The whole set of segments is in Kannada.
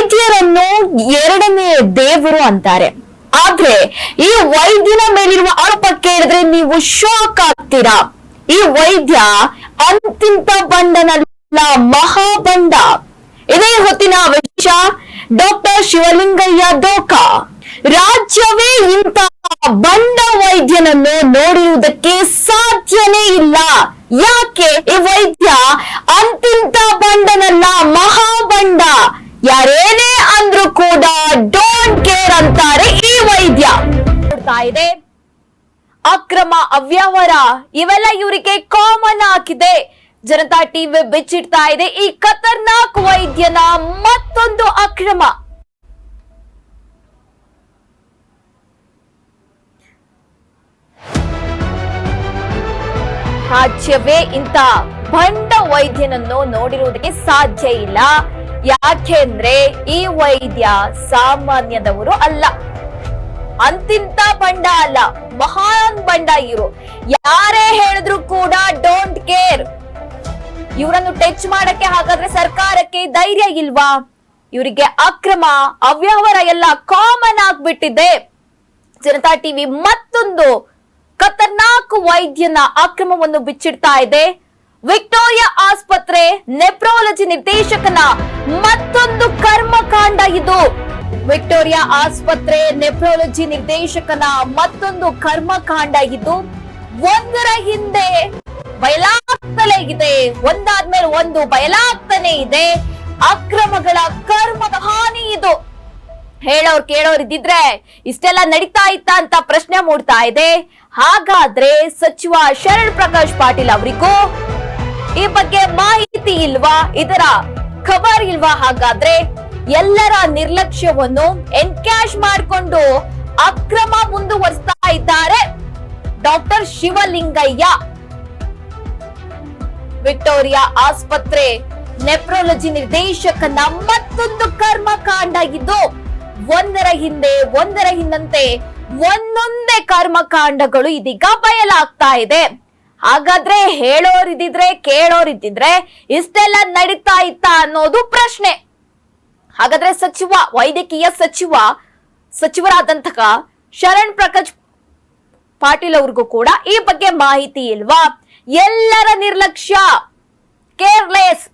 ವೈದ್ಯರನ್ನು ಎರಡನೇ ದೇವರು ಅಂತಾರೆ. ಆದ್ರೆ ಈ ವೈದ್ಯನ ಮೇಲಿರುವ ಆರೋಪ ಕೇಳಿದ್ರೆ ನೀವು ಶಾಕ್ ಆಗ್ತೀರಾ? ಈ ವೈದ್ಯ ಅಂತಿಂತ ಬಂಡನಲ್ಲ, ಮಹಾಬಂಡ. ಇದೇ ಹೊತ್ತಿನ ವಿಷಯ, ಡಾಕ್ಟರ್ ಶಿವಲಿಂಗಯ್ಯ ದೋಕ ರಾಜ್ಯವೇ ಇಂತ ಬಂಡ ವೈದ್ಯನನ್ನು ನೋಡಿರುವುದಕ್ಕೆ ಸಾಧ್ಯನೇ ಇಲ್ಲ. ಯಾಕೆ ಈ ವೈದ್ಯ ಅಂತಿಂತ ಬಂಡನಲ್ಲ ಇದೆ. ಅಕ್ರಮ ಅವ್ಯವಹಾರ ಇವೆಲ್ಲ ಇವರಿಗೆ ಕಾಮನ್ ಆಗಿದೆ. ಜನತಾ ಟಿವಿ ಬಿಚ್ಚಿಡ್ತಾ ಇದೆ. ಈ ಖತರ್ನಾಕ್ ವೈದ್ಯನ ಮತ್ತೊಂದು ಅಕ್ರಮ. ರಾಜ್ಯವೇ ಇಂತ ಬಂಡ ವೈದ್ಯನನ್ನು ನೋಡಿರುವುದಕ್ಕೆ ಸಾಧ್ಯ ಇಲ್ಲ. ಯಾಕೆಂದ್ರೆ ಈ ವೈದ್ಯ ಸಾಮಾನ್ಯದವರು ಅಲ್ಲ. ಅಂತಿಂತ ಬಂಡ ಅಲ್ಲ, ಮಹಾನ್ ಬಂಡ ಇವರು. ಯಾರೇ ಹೇಳಿದ್ರು ಕೂಡ ಡೋಂಟ್ ಕೇರ್ ಇವರನ್ನು ಟಚ್ ಮಾಡಕ್ಕೆ ಹಾಗಾದ್ರೆ ಸರ್ಕಾರಕ್ಕೆ ಧೈರ್ಯ ಇಲ್ವಾ? ಇವರಿಗೆ ಅಕ್ರಮ, ಅವ್ಯವಹಾರ ಎಲ್ಲ ಕಾಮನ್ ಆಗ್ಬಿಟ್ಟಿದೆ. ಜನತಾ ಟಿವಿ ಮತ್ತೊಂದು ಖತರ್ನಾಕ್ ವೈದ್ಯನ ಅಕ್ರಮವನ್ನು ಬಿಚ್ಚಿಡ್ತಾ ಇದೆ. ವಿಕ್ಟೋರಿಯಾ ಆಸ್ಪತ್ರೆ ನೆಪ್ರಾಲಜಿ ನಿರ್ದೇಶಕನ ಮತ್ತೊಂದು ಕರ್ಮಕಾಂಡ ಇದು. ವಿಕ್ಟೋರಿಯಾ ಆಸ್ಪತ್ರೆ ನೆಫ್ರಾಲಜಿ ನಿರ್ದೇಶಕನ ಮತ್ತೊಂದು ಕರ್ಮಕಾಂಡ ಇದ್ದು ಒಂದರ ಹಿಂದೆ ಬಯಲಾಗ್ತಲೇ ಇದೆ. ಒಂದಾದ್ಮೇಲೆ ಒಂದು ಬಯಲಾಗ್ತಾನೆ ಇದೆ. ಅಕ್ರಮಗಳ ಕರ್ಮದ ಹಾನಿ ಇದು. ಹೇಳೋರ್ ಕೇಳೋರ್ ಇದ್ದಿದ್ರೆ ಇಷ್ಟೆಲ್ಲ ನಡೀತಾ ಇತ್ತ ಅಂತ ಪ್ರಶ್ನೆ ಮೂಡ್ತಾ ಇದೆ. ಹಾಗಾದ್ರೆ ಸಚಿವ ಶರಣ್ ಪ್ರಕಾಶ್ ಪಾಟೀಲ್ ಅವರಿಗೂ ಈ ಬಗ್ಗೆ ಮಾಹಿತಿ ಇಲ್ವಾ? ಇದರ ಖಬರ್ ಇಲ್ವಾ? ಹಾಗಾದ್ರೆ ಎಲ್ಲರ ನಿರ್ಲಕ್ಷ್ಯವನ್ನು ಎನ್ಕ್ಯಾಶ್ ಮಾಡಿಕೊಂಡು ಅಕ್ರಮ ಮುಂದುವರಿಸ್ತಾ ಇದ್ದಾರೆ ಡಾಕ್ಟರ್ ಶಿವಲಿಂಗಯ್ಯ. ವಿಕ್ಟೋರಿಯಾ ಆಸ್ಪತ್ರೆ ನೆಪ್ರೋಲಜಿ ನಿರ್ದೇಶಕನ ಮತ್ತೊಂದು ಕರ್ಮಕಾಂಡ ಇದು. ಒಂದರ ಹಿಂದೆ, ಒಂದರ ಹಿಂದಂತೆ ಒಂದೊಂದೇ ಕರ್ಮಕಾಂಡಗಳು ಇದೀಗ ಬಯಲಾಗ್ತಾ ಇದೆ. ಹಾಗಾದ್ರೆ ಹೇಳೋರಿದ್ದಿದ್ರೆ, ಕೇಳೋರಿದ್ದಿದ್ರೆ ಇಷ್ಟೆಲ್ಲ ನಡೀತಾ ಇತ್ತ ಅನ್ನೋದು ಪ್ರಶ್ನೆ. ಹಾಗಾದ್ರೆ ಸಚಿವ, ವೈದ್ಯಕೀಯ ಸಚಿವ, ಸಚಿವರಾದಂತಹ ಶರಣ್ ಪ್ರಕಾಶ್ ಪಾಟೀಲ್ ಅವ್ರಿಗೂ ಕೂಡ ಈ ಬಗ್ಗೆ ಮಾಹಿತಿ ಇಲ್ವಾ? ಎಲ್ಲರ ನಿರ್ಲಕ್ಷ್ಯ. ಕೇರ್ಲೆಸ್.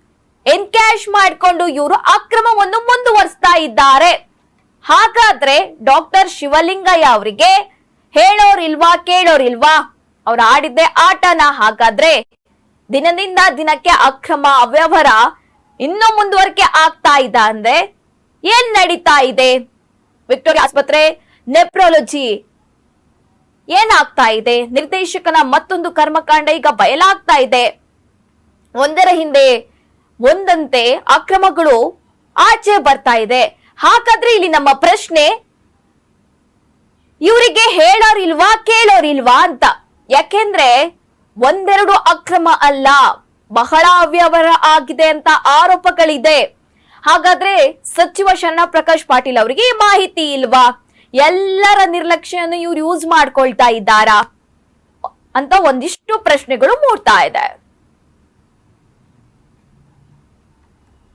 ಎನ್ಕ್ಯಾಶ್ ಮಾಡಿಕೊಂಡು ಇವರು ಅಕ್ರಮವನ್ನು ಮುಂದುವರಿಸ್ತಾ ಇದ್ದಾರೆ. ಹಾಗಾದ್ರೆ ಡಾಕ್ಟರ್ ಶಿವಲಿಂಗಯ್ಯ ಅವರಿಗೆ ಹೇಳೋರಿಲ್ವಾ, ಕೇಳೋರಿಲ್ವಾ? ಅವ್ರು ಆಡಿದ್ದೆ ಆಟನ ಹಾಗಾದ್ರೆ ದಿನದಿಂದ ದಿನಕ್ಕೆ ಅಕ್ರಮ ಅವ್ಯವಹಾರ ಇನ್ನೂ ಮುಂದುವರಿಕೆ ಆಗ್ತಾ ಇದೆ ಅಂದ್ರೆ ಏನ್ ನಡೀತಾ ಇದೆ? ವಿಕ್ಟೋರಿಯಾ ಆಸ್ಪತ್ರೆ, ನೆಪ್ರಾಲಜಿ. ಏನಾಗ್ತಾ ಇದೆ? ನಿರ್ದೇಶಕನ ಮತ್ತೊಂದು ಕರ್ಮಕಾಂಡ ಈಗ ಬಯಲಾಗ್ತಾ ಇದೆ. ಒಂದರ ಹಿಂದೆ ಒಂದಂತೆ ಅಕ್ರಮಗಳು ಆಚೆ ಬರ್ತಾ ಇದೆ. ಹಾಗಾದ್ರೆ ಇಲ್ಲಿ ನಮ್ಮ ಪ್ರಶ್ನೆ, ಇವರಿಗೆ ಹೇಳೋರಿಲ್ವಾ, ಕೇಳೋರಿಲ್ವಾ ಅಂತ. ಯಾಕೆಂದ್ರೆ ಒಂದೆರಡು ಅಕ್ರಮ ಅಲ್ಲ, ಬಹಳ ಅವ್ಯವಹಾರ ಆಗಿದೆ ಅಂತ ಆರೋಪಗಳಿದೆ. ಹಾಗಾದ್ರೆ ಸಚಿವ ಶರಣ ಪ್ರಕಾಶ್ ಪಾಟೀಲ್ ಅವರಿಗೆ ಮಾಹಿತಿ ಇಲ್ವಾ? ಎಲ್ಲರ ನಿರ್ಲಕ್ಷ್ಯವನ್ನು ಇವ್ರು ಯೂಸ್ ಮಾಡ್ಕೊಳ್ತಾ ಇದ್ದಾರಾ? ಅಂತ ಒಂದಿಷ್ಟು ಪ್ರಶ್ನೆಗಳು ಮೂಡ್ತಾ ಇದೆ.